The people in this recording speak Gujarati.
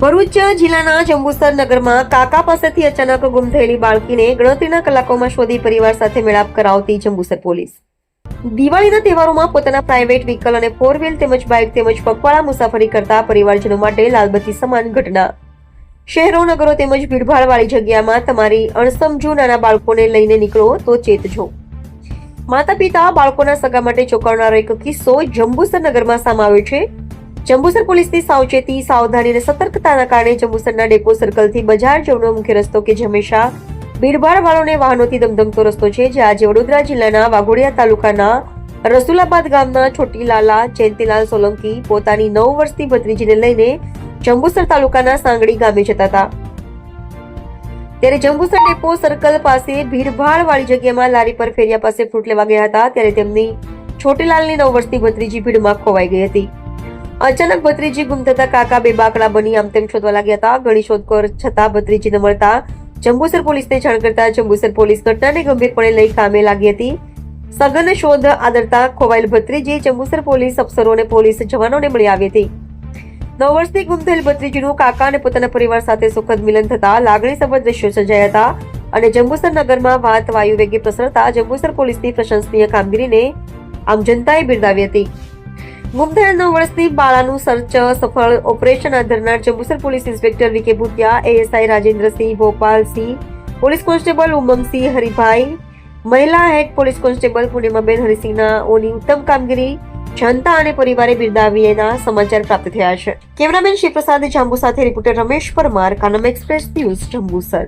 ભરૂચ જિલ્લાના જંબુસર નગરમાં કાકા પાસેથી અચાનક ગુમ થયેલી બાળકીને ગણતરીના કલાકોમાં શોધી પરિવાર સાથે મેળાપ કરાવતી જંબુસર પોલીસ. દિવાળીના તહેવારોમાં પોતાના પ્રાઇવેટ વ્હીકલ અને ફોર વ્હીલ તેમજ બાઇક તેમજ પગપાળા મુસાફરી કરતા પરિવારજનો માટે લાલબત્તી સમાન ઘટના. શહેરો, નગરો તેમજ ભીડભાડવાળી જગ્યામાં તમારી અણસમજુ નાના બાળકોને લઈને નીકળો તો ચેતજો. માતા પિતા બાળકોના સગા માટે ચોંકાવનારો એક કિસ્સો જંબુસર નગરમાં સામાવ્યો છે. જંબુસર પોલીસની સાવચેતી, સાવધાની અને સતર્કતાના કારણે જંબુસરના ડેપો સર્કલથી બજાર જવાનો મુખ્ય રસ્તો કે જે હંમેશા ભીડભાડ વાળોને વાહનોથી ધમધમતો રસ્તો છે, જે આજે વડોદરા જિલ્લાના વાઘોડિયા તાલુકાના રસુલાબાદ ગામના છોટીલાલા, જયંતિલાલ સોલંકી પોતાની નવ વર્ષની ભત્રીજીને લઈને જંબુસર તાલુકાના સાંગડી ગામે જતા હતા. ત્યારે જંબુસર ડેપો સર્કલ પાસે ભીડભાડ વાળી જગ્યામાં લારી પર ફેરિયા પાસે ફ્રૂટ લેવા ગયા હતા, ત્યારે તેમની છોટીલાલની નવ વર્ષની ભત્રીજી ભીડમાં ખોવાઈ ગઈ હતી. અચાનક ભત્રીજી ગુમ થતા કાકા બે બાકડા બની આમ તેમ શોધવા લાગ્યા હતા. ઘણી શોધખોળ છતાં ભત્રીજીને મળતા જંબુસર પોલીસને જાણ કરતા જંબુસર પોલીસ ઘટનાને ગંભીરપણે લઈ કામે લાગી હતી. સઘન શોધ આદરતા ખોવાયેલ ભત્રીજી જંબુસર પોલીસ અફસરો અને પોલીસ જવાનોને મળી આવી હતી. નવ વર્ષથી ગુમ થયેલ ભત્રીજીનું કાકા અને પોતાના પરિવાર સાથે સુખદ મિલન થતા લાગણીસભર દ્રશ્યો સર્જાયા હતા અને જંબુસર નગરમાં વાત વાયુ વેગે પ્રસરતા જંબુસર પોલીસની પ્રશંસનીય કામગીરીને આમ જનતાએ બિરદાવી હતી. ગુમ થયેલ નવ વર્ષની બાળાનું સર્ચ સફળ ઓપરેશન હાથ ધરનાર Jambusar police inspector V K Bhutiya ASI Rajendrasinh Bhopalsinh, police constable Umangsinh Haribhai, મહિલા હેડ પોલીસ કોન્સ્ટેબલ પૂર્ણિમાબેન હરિસિંહના ઓની ઉત્તમ કામગીરી જનતા અને પરિવારે બિરદાવીના સમાચાર પ્રાપ્ત થયા છે. કેમેરામેન શિવપ્રસાદ જાંબુ સાથે reporter Ramesh Parmar, Kanam express news Jambusar.